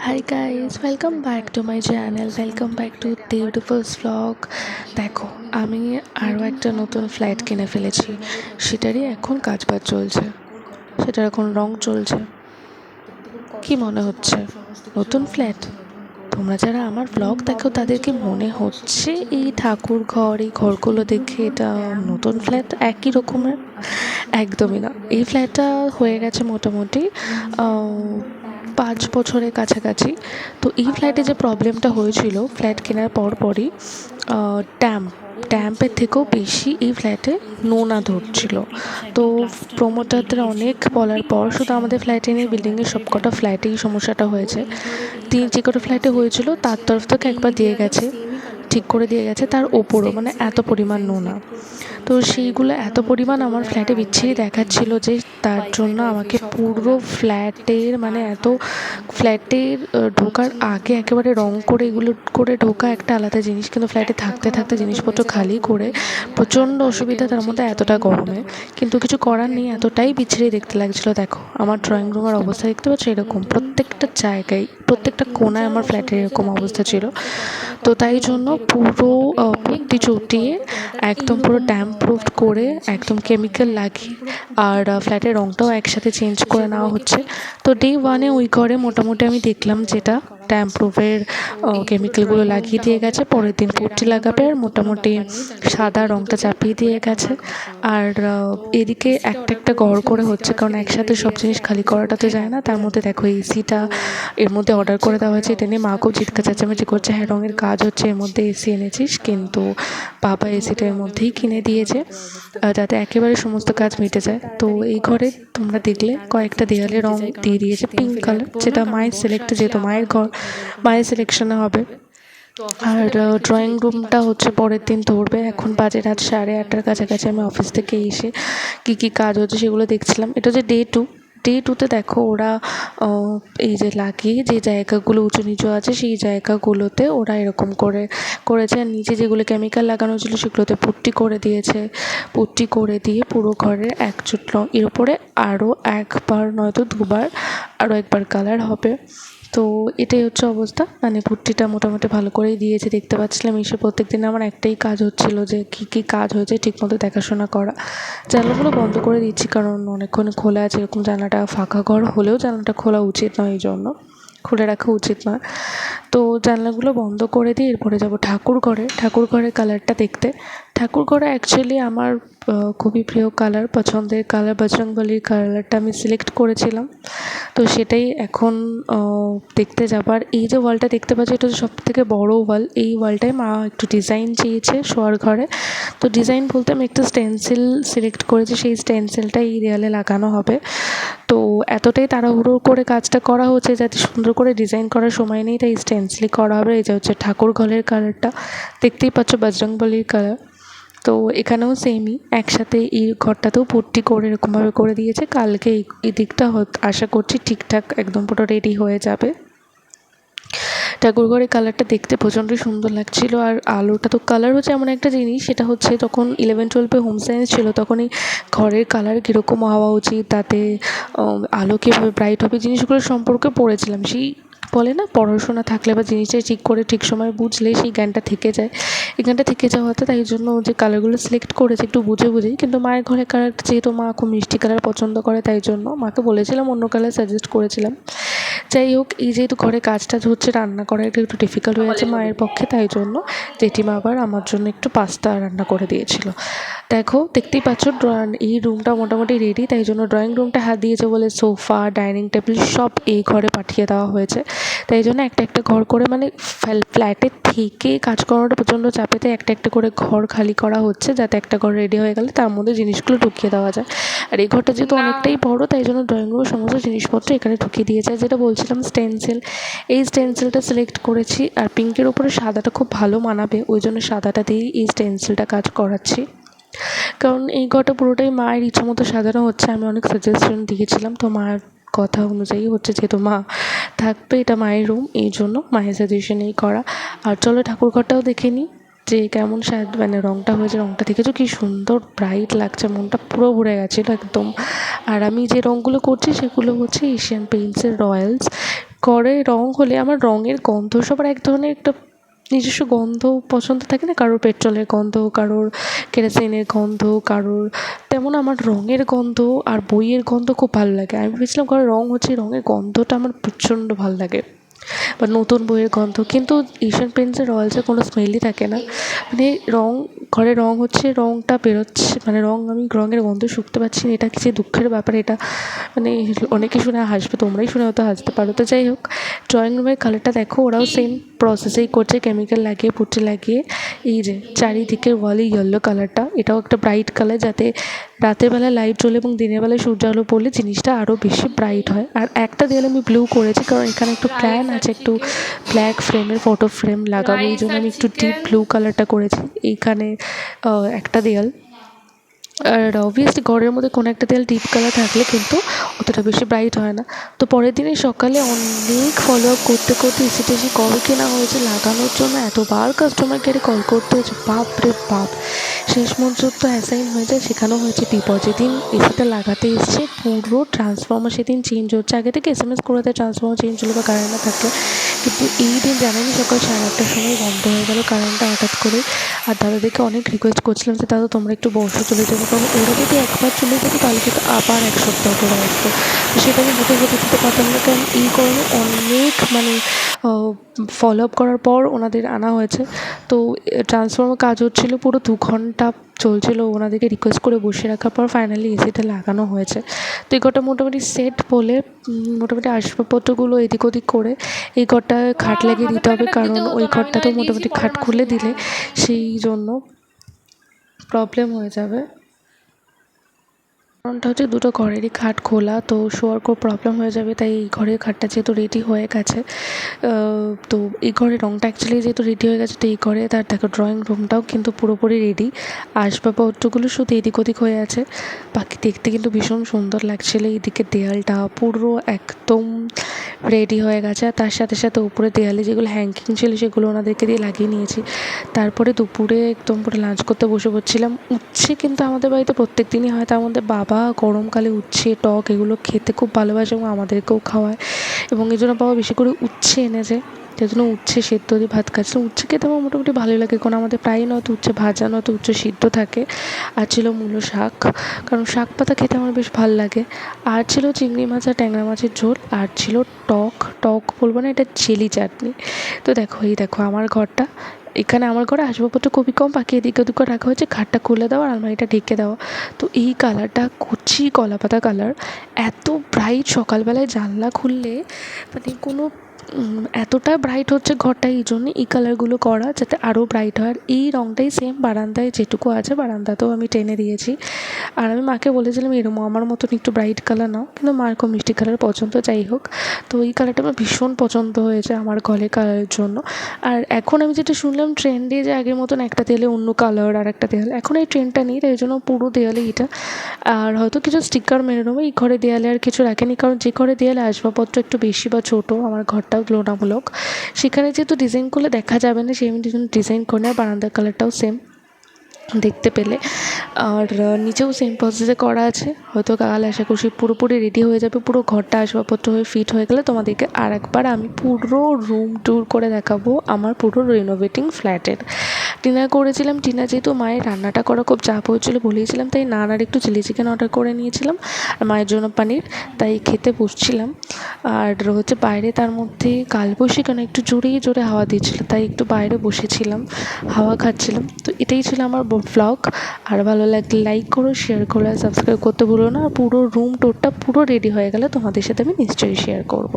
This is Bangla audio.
Hi guys welcome back to my channel welcome back to beautifuls vlog দেখো, আমি আরও একটা নতুন ফ্ল্যাট কিনে ফেলেছি। সেটারই এখন কাজ বাজ চলছে। সেটার এখন রং চলছে। কি মনে হচ্ছে? নতুন ফ্ল্যাট তোমরা যারা আমার ব্লগ দেখো তাদেরকে মনে হচ্ছে এই ঠাকুর ঘর, এই ঘরগুলো দেখে এটা নতুন ফ্ল্যাট একই রকমের? একদমই না। এই ফ্ল্যাটটা হয়ে গেছে মোটামুটি পাঁচ বছরের কাছাকাছি। তো এই ফ্ল্যাটে যে প্রবলেমটা হয়েছিল ফ্ল্যাট কেনার পর পরই ট্যাম্প ট্যাম্পের থেকেও বেশি এই ফ্ল্যাটে নোনা ধরছিল। তো প্রমোটারদের অনেক বলার পর শুধু আমাদের ফ্ল্যাটে নেই বিল্ডিংয়ের সবকটা ফ্ল্যাটেই সমস্যাটা হয়েছে। তিন যে কটা ফ্ল্যাটে হয়েছিল, তার তরফ থেকে একবার দিয়ে গেছে, ঠিক করে দিয়ে গেছে, তার ওপরও মানে এত পরিমাণ নোনা। তো সেইগুলো এত পরিমাণ আমার ফ্ল্যাটে বিচ্ছিরি দেখাচ্ছিল যে তার জন্য আমাকে পুরো ফ্ল্যাটের মানে এত ফ্ল্যাটের ঢোকার আগে একেবারে রং করে এগুলো করে ঢোকা একটা আলাদা জিনিস কিন্তু ফ্ল্যাটে থাকতে থাকতে জিনিসপত্র খালি করে প্রচণ্ড অসুবিধা তার মধ্যে এতটা গরমে। কিন্তু কিছু করার নেই এতটাই বিচ্ছিরি দেখতে লাগছিল দেখো। আমার ড্রয়িং রুমের অবস্থা দেখতে পাচ্ছ এরকম। প্রত্যেকটা জায়গায় প্রত্যেকটা কোনায় আমার ফ্ল্যাটের এরকম অবস্থা ছিল। তো তাই জন্য পুরো পুট্টি চুটিয়ে একদম পুরো ড্যাম্প প্রুফ করে একদম কেমিক্যাল লাগিয়ে আর ফ্ল্যাটের রঙটাও একসাথে চেঞ্জ করে নেওয়া হচ্ছে। তো ডে ওয়ানে ওই ঘরে মোটামুটি আমি দেখলাম যেটা ড্যাম্প প্রুফের কেমিক্যালগুলো লাগিয়ে দিয়ে গেছে। পরের দিন পুট্টি লাগাবে আর মোটামুটি সাদা রঙটা চাপিয়ে দিয়ে গেছে। আর এদিকে একটা একটা ঘর করে হচ্ছে কারণ একসাথে সব জিনিস খালি করাটা তো যায় না। তার মধ্যে দেখো এসিটা এর মধ্যে অর্ডার করে দেওয়া হয়েছে, এটা নিয়ে মাকেও চিৎকার চেঁচামেচি করছে হ্যাঁ রঙের কাজ হচ্ছে, এর মধ্যে এসি এনেছিস, কিন্তু বাবা এসিটা এর মধ্যেই কিনে দিয়েছে যাতে একেবারে সমস্ত কাজ মিটে যায়। তো এই ঘরে তোমরা দেখলে কয়েকটা দেয়ালে রং দিয়ে দিয়েছে পিঙ্ক কালার যেটা মায়ের সিলেক্ট যেহেতু মায়ের ঘর, মায়ের সিলেকশনে হবে। আর ড্রয়িং রুমটা হচ্ছে পরের দিন ধরবে, এখন বাজে রাত সাড়ে আটটার কাছাকাছি, আমি অফিস থেকে এসে কী কী কাজ হচ্ছে সেগুলো দেখছিলাম। এটা হচ্ছে ডে টু ডে টুতে দেখো ওরা এই যে লাগিয়ে যে জায়গাগুলো উঁচু নিচু আছে সেই জায়গাগুলোতে ওরা এরকম করে করেছে। আর নিচে যেগুলো কেমিক্যাল লাগানো ছিল সেগুলোতে পুট্টি করে দিয়েছে। পুট্টি করে দিয়ে পুরো ঘরের এক চুট এর উপরে আরও একবার নয়তো দুবার আরও একবার কালার হবে। তো এটাই হচ্ছে অবস্থা। মানে পুট্টিটা মোটামুটি ভালো করেই দিয়েছে, দেখতে পাচ্ছিলাম এসে প্রত্যেক দিন আমার একটাই কাজ হচ্ছিল যে কী কী কাজ হয়েছে ঠিকমতো দেখাশোনা করা। জানলাগুলো বন্ধ করে দিচ্ছি কারণ অনেকক্ষণ খোলা আছে, এরকম জানলাটা ফাঁকা ঘর হলেও জানলাটা খোলা উচিত নয় এই জন্য খুলে রাখা উচিত নয়। তো জানলাগুলো বন্ধ করে দিয়ে এরপরে যাব ঠাকুর ঘরে। ঠাকুর ঘরের কালারটা দেখতে। ঠাকুর ঘরে অ্যাকচুয়ালি আমার খুবই প্রিয় কালার পছন্দের কালার বজরংবলির কালারটা আমি সিলেক্ট করেছিলাম। তো সেটাই এখন দেখতে যাবার এই যে ওয়ালটা দেখতে পাচ্ছি, এটা সব থেকে বড়ো ওয়াল এই ওয়ালটায় মা একটু ডিজাইন চেয়েছে শোয়ার ঘরে। তো ডিজাইন বলতে আমি একটা স্টেন্সিল সিলেক্ট করেছি, সেই স্টেন্সিলটা এই দেয়ালে লাগানো হবে। তো এতটাই তাড়াহুড়ো করে কাজটা করা হচ্ছে যাতে সুন্দর করে ডিজাইন করার সময় নেই, তাই স্টেন্সিলি করা হবে। এই যে হচ্ছে ঠাকুর ঘরের কালারটা দেখতেই পাচ্ছ বজরংবলির কালার তো এখানেও সেমই একসাথে এই ঘরটাতেও পুট্টি করে এরকমভাবে করে দিয়েছে। কালকে এই দিকটা আশা করছি ঠিকঠাক একদম পুরো রেডি হয়ে যাবে। ঠাকুরঘরের কালারটা দেখতে প্রচণ্ড সুন্দর লাগছিল। আর আলোটা তো কালার হচ্ছে এমন একটা জিনিস, সেটা হচ্ছে তখন ইলেভেন টুয়েলভে হোম সায়েন্স ছিল তখন এই ঘরের কালার কীরকম হওয়া উচিত, তাতে আলো কীভাবে ব্রাইট হবে জিনিসগুলো সম্পর্কে পড়েছিলাম। সেই বলে না পড়াশোনা থাকলে বা জিনিসটা ঠিক করে ঠিক সময় বুঝলে সেই জ্ঞানটা থেকে যায়। এই জ্ঞানটা থেকে যাওয়াতে তাই জন্য যে কালারগুলো সিলেক্ট করেছে একটু বুঝে বুঝেই কিন্তু মায়ের ঘরে কালার যেহেতু মা খুব মিষ্টি কালার পছন্দ করে তাই জন্য মাকে বলেছিলাম অন্য কালার সাজেস্ট করেছিলাম। যাই হোক এই যেহেতু ঘরে কাজ টাজ হচ্ছে রান্না করা এটা একটু ডিফিকাল্ট হয়ে যাচ্ছে মায়ের পক্ষে তাই জন্য জেঠিমা আবার আমার জন্য একটু পাস্তা রান্না করে দিয়েছিল। দেখো দেখতেই পাচ্ছ এই রুমটা মোটামুটি রেডি তাই জন্য ড্রয়িং রুমটা হাত দিয়েছে বলে সোফা ডাইনিং টেবিল সব এই ঘরে পাঠিয়ে দেওয়া হয়েছে। তাই জন্য একটা একটা ঘর করে মানে ফ্ল্যাটের থেকে কাজ করাটা প্রচণ্ড চাপেতে একটা একটা করে ঘর খালি করা হচ্ছে যাতে একটা ঘর রেডি হয়ে গেলে তার মধ্যে জিনিসগুলো ঢুকিয়ে দেওয়া যায়। আর এই ঘরটা যেহেতু অনেকটাই বড় তাই জন্য ড্রয়িং রুমের সমস্ত জিনিসপত্র এখানে ঢুকিয়ে দিয়েছে। যেটা বলছিলাম স্টেনসিল এই স্টেনসিলটা সিলেক্ট করেছি আর পিঙ্কের উপরে সাদাটা খুব ভালো মানাবে ওই জন্য সাদাটা দিয়েই এই স্টেনসিলটা কাজ করাচ্ছি। কারণ এই ঘরটা পুরোটাই মায়ের ইচ্ছে মতো সাজানো হচ্ছে, আমি অনেক সাজেশন দিয়েছিলাম। তো মায়ের কথা অনুযায়ী হচ্ছে যেহেতু মা থাকবে, এটা মায়ের রুম এই জন্য মায়ের সাজেশনেই করা। আর চলো ঠাকুর ঘরটাও দেখে নিই যে কেমন সাজ মানে রঙটা হয়েছে রঙটা দেখেছ? কি সুন্দর ব্রাইট লাগছে, মনটা পুরো ভরে গেছিল একদম। আর আমি যে রঙগুলো করছি, সেগুলো হচ্ছে এশিয়ান পেইন্টসের রয়্যালস করে রঙ হলে আমার রঙের গন্ধ সবার এক ধরনের একটা নিজস্ব গন্ধ পছন্দ থাকে না? কারোর পেট্রোলের গন্ধ, কারোর কেরোসিনের গন্ধ, কারোর তেমন আমার রঙের গন্ধ আর বইয়ের গন্ধ খুব ভালো লাগে। আমি ভেবেছিলাম ঘরে রঙ হচ্ছে রঙের গন্ধটা আমার প্রচণ্ড ভালো লাগে। বা নতুন বইয়ের গন্ধ, কিন্তু এশিয়ান পেন্টসের রয়্যালসে কোনো স্মেলই থাকে না। মানে রঙ ঘরে রঙ হচ্ছে রঙটা বেরোচ্ছে মানে রং আমি রঙের গন্ধ শুঁকতে পারছি না। এটা কিছু দুঃখের ব্যাপার? এটা মানে অনেকে শুনে হাসবে, তোমরাই শুনে হয়তো হাসতে পারো। তো যাই হোক ড্রয়িং রুমের কালারটা দেখো, ওরাও সেম প্রসেসেই করছে কেমিক্যাল লাগিয়ে পুটে লাগিয়ে। এই যে চারিদিকের ওয়ালে ইয়েলো কালারটা এটাও একটা ব্রাইট কালার যাতে রাতের বেলা লাইট জ্বলে এবং দিনের বেলায় সূর্য আলো পড়লে জিনিসটা আরও বেশি ব্রাইট হয়। আর একটা দেয়ালে আমি ব্লু করেছি কারণ এখানে একটু প্ল্যান আছে একটু ব্ল্যাক ফ্রেমের ফটো ফ্রেম লাগাবো এই জন্য আমি একটু ডিপ ব্লু কালারটা করেছি। এইখানে একটা দেয়াল। আর অবভিয়াসলি ঘরের মধ্যে কোনো একটা দেয়াল ডিপ কালার থাকলে কিন্তু অতটা বেশি ব্রাইট হয় না। তো পরের দিনে সকালে অনেক ফলো আপ করতে করতে এসি টেসি কবে কেনা হয়েছে লাগানোর জন্য এতবার কাস্টমার কেয়ারে কল করতে হয়েছে। বাপ রে বাপ! শেষ পর্যন্ত অ্যাসাইন হয়ে যায়, সেখানেও হয়েছে বিপদ যেদিন এসিটা লাগাতে এসছে, পুরো ট্রান্সফর্মার সেদিন চেঞ্জ হচ্ছে। আগে থেকে এস এম এস করে দেয় ট্রান্সফর্মার চেঞ্জ হলো বা কারেন্ট না থাকলে কিন্তু এই দিন জানেনি সকাল সাড়ে আটটার সময় বন্ধ হয়ে গেল। কারেন্টটা হঠাৎ করে আর দাদাদেরকে অনেক রিকোয়েস্ট করছিলাম যে, দাদা, তোমরা একটু বসে, চলে যাবে। কারণ ওরা যদি একবার চলে যেত, তাহলে কিন্তু আবার এক সপ্তাহ করে আসতো। সেটা আমি হতে হতে দিতে পারতাম না। কারণ এই গরমে অনেক মানে ফলো আপ করার পর ওনাদের আনা হয়েছে। তো ট্রান্সফর্মার কাজ হচ্ছিল পুরো দু ঘণ্টা চলছিলো ওনাদেরকে রিকোয়েস্ট করে বসিয়ে রাখার পর ফাইনালি এসিটা লাগানো হয়েছে। তো, এই ঘরটা মোটামুটি সেট বলে মোটামুটি আসবাবপত্রগুলো এদিক ওদিক করে এই ঘরটায় খাট লাগিয়ে দিতে হবে কারণ ওই ঘরটাতেও মোটামুটি খাট খুলে দিলে সেই জন্য প্রবলেম হয়ে যাবে। কারণটা হচ্ছে দুটো ঘরেরই খাট খোলা, তো শোয়ার খুব প্রবলেম হয়ে যাবে, তাই এই ঘরের খাটটা যেহেতু রেডি হয়ে গেছে তো এই ঘরের রঙটা অ্যাকচুয়ালি যেহেতু রেডি হয়ে গেছে, তো এই ঘরে তার দেখো ড্রয়িং রুমটাও কিন্তু পুরোপুরি রেডি আসবাবপত্রগুলো শুধু এদিক ওদিক হয়ে আছে, বাকি দেখতে কিন্তু ভীষণ সুন্দর লাগছিল, এইদিকে দেয়ালটা পুরো একদম রেডি হয়ে গেছে। আর তার সাথে সাথে উপরে দেয়ালে যেগুলো হ্যাঙ্কিং ছিল, সেগুলো ওনাদেরকে দিয়ে লাগিয়ে নিয়েছি। তারপরে দুপুরে একদম পুরো লাঞ্চ করতে বসে পড়ছিলাম। উচ্ছে কিন্তু আমাদের বাড়িতে প্রত্যেক দিনই হয়। তার মধ্যে বাবা গরমকালে উচ্ছে, টক এগুলো খেতে খুব ভালোবাসে এবং আমাদেরকেও খাওয়ায়। এবং এই জন্য বাবা বেশি করে উচ্ছে এনেছে যার জন্য উচ্ছে সেদ্ধ দিয়ে ভাত খাচ্ছিলাম উচ্ছে খেতে আমার মোটামুটি ভালোই লাগে, কারণ আমাদের প্রায়ই নয়তো উচ্ছে ভাজা, নয়তো উচ্ছে সিদ্ধ থাকে। আর ছিল মূলো শাক, কারণ শাক পাতা খেতে আমার বেশ ভালো লাগে। আর ছিল চিংড়ি মাছ আর ট্যাংরা মাছের ঝোল, আর ছিল টক। টক বলব না, এটা চিলি চাটনি। তো দেখো, এই দেখো আমার ঘরটা। এখানে আমার ঘরে আসবাবপত্র খুবই কম, বাকি এদিকে করে রাখা হয়েছে। খাটটা খুলে দেওয়া আর আলমারিটা ঢেকে দেওয়া তো এই কালারটা কচি কলাপাতা কালার এত ব্রাইট সকালবেলায় জানলা খুললে মানে কোনো এতটা ব্রাইট হচ্ছে ঘরটা, এই জন্যে এই কালারগুলো করা যাতে আরও ব্রাইট হয়। আর এই রঙটাই সেম বারান্দায় যেটুকু আছে, বারান্দাতেও আমি টেনে দিয়েছি। আর আমি মাকে বলেছিলাম এরকম আমার মতন একটু ব্রাইট কালার নাও। কিন্তু মার খুব মিষ্টি কালার পছন্দ, যাই হোক। তো এই কালারটা আমার ভীষণ পছন্দ হয়েছে আমার ঘরে কালারের জন্য। আর এখন আমি যেটা শুনলাম ট্রেন্ডে যে আগের মতন একটা দেয়ালে অন্য কালার আর একটা দেয়াল, এখন এই ট্রেন্ডটা নেই, তাই জন্য পুরো দেয়ালে এটা আর হয়তো কিছু স্টিকার মেরে নেব, এই ঘরে দেয়ালে আর কিছু রাখেনি, কারণ যে ঘরে দেয়ালে আসবাবপত্র একটু বেশি বা ছোটো, আমার ঘরটাও তুলনামূলক। সেখানে যেহেতু ডিজাইন করলে দেখা যাবে না সেই ডিজাইন করে নেয়, বারান্দার কালারটাও সেম দেখতে পেলে। আর নিচেও সেম প্রসেসে করা আছে। হয়তো কাল আশা করছি পুরোপুরি রেডি হয়ে যাবে, পুরো ঘরটা আসবাবপত্র হয়ে ফিট হয়ে গেলে তোমাদেরকে আর একবার আমি পুরো রুম ট্যুর করে দেখাবো আমার পুরো রিনোভেটিং ফ্ল্যাটের ডিনার করেছিলাম ডিনার যেহেতু মায়ের রান্নাটা করা খুব চাপ হয়েছিলো, বলেছিলাম তাই নানার একটু চিলি চিকেন অর্ডার করে নিয়েছিলাম। আর মায়ের জন্য পানির, তাই খেতে বসছিলাম। আর হচ্ছে বাইরে তার মধ্যে কালবৈশাখী কেন একটু জোরেই জোরে হাওয়া দিয়েছিল, তাই একটু বাইরে বসেছিলাম, হাওয়া খাচ্ছিলাম। তো এটাই ছিল আমার ব্লগ আর ভালো লাগলে লাইক করো শেয়ার করো আর সাবস্ক্রাইব করতে ভুলো না। পুরো রুম টুরটা পুরো রেডি হয়ে গেলে তোমাদের সাথে আমি নিশ্চয়ই শেয়ার করব।